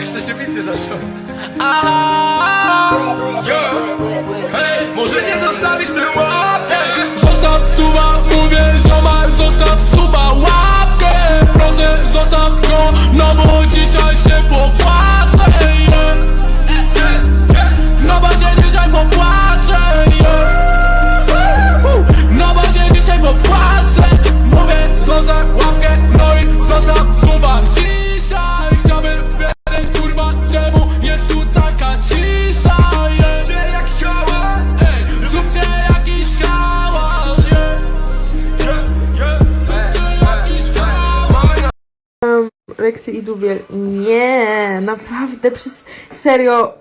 jeszcze się bity zaczął. Aha! Yeah. Rexy i Dubiel. Nie, naprawdę, przez serio.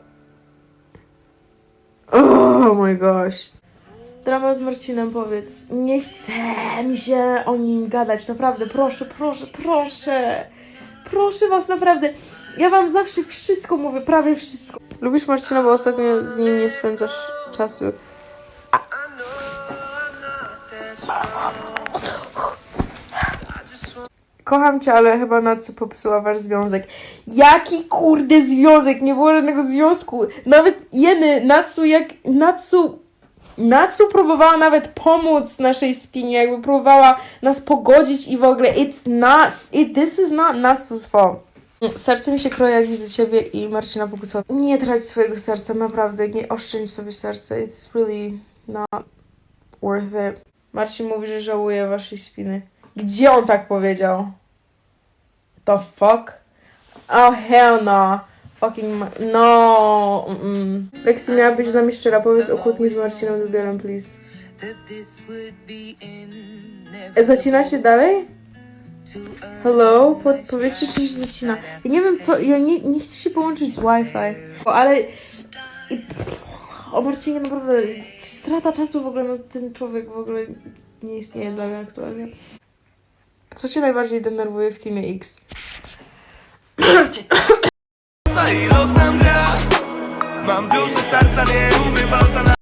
Oh my gosh. Drama z Marcinem, powiedz. Nie chce mi się o nim gadać, naprawdę, proszę, proszę, proszę. Proszę was, naprawdę. Ja wam zawsze wszystko mówię, prawie wszystko. Lubisz Marcina, bo ostatnio z nim nie spędzasz czasu. Kocham cię, ale chyba Natsu popsuła wasz związek. Jaki kurde związek? Nie było żadnego związku. Nawet jeny Natsu jak Natsu Natsu próbowała nawet pomóc naszej spinie, jakby próbowała nas pogodzić i w ogóle it's not, it, this is not Natsu's fault. Serce mi się kroi, jak widzę ciebie i Marcina pokłócona. Nie trać swojego serca, naprawdę, nie oszczędź sobie serca. It's really not worth it. Marcin mówi, że żałuje waszej spiny. Gdzie on tak powiedział? The fuck? Oh hell no. Fucking no. Mm. Lexi miała być z nami szczera. Powiedz o kłótni z Marcinem Dubielem, please. E, Zacina się dalej? Hello? Po, powiedzcie, czy się zacina. Ja nie wiem co, ja nie, nie chcę się połączyć z Wi-Fi. Ale... I, o Marcinie naprawdę, strata czasu w ogóle, no ten człowiek w ogóle nie istnieje dla mnie aktualnie. Co cię najbardziej denerwuje w Teamie X? Mam starca, nie na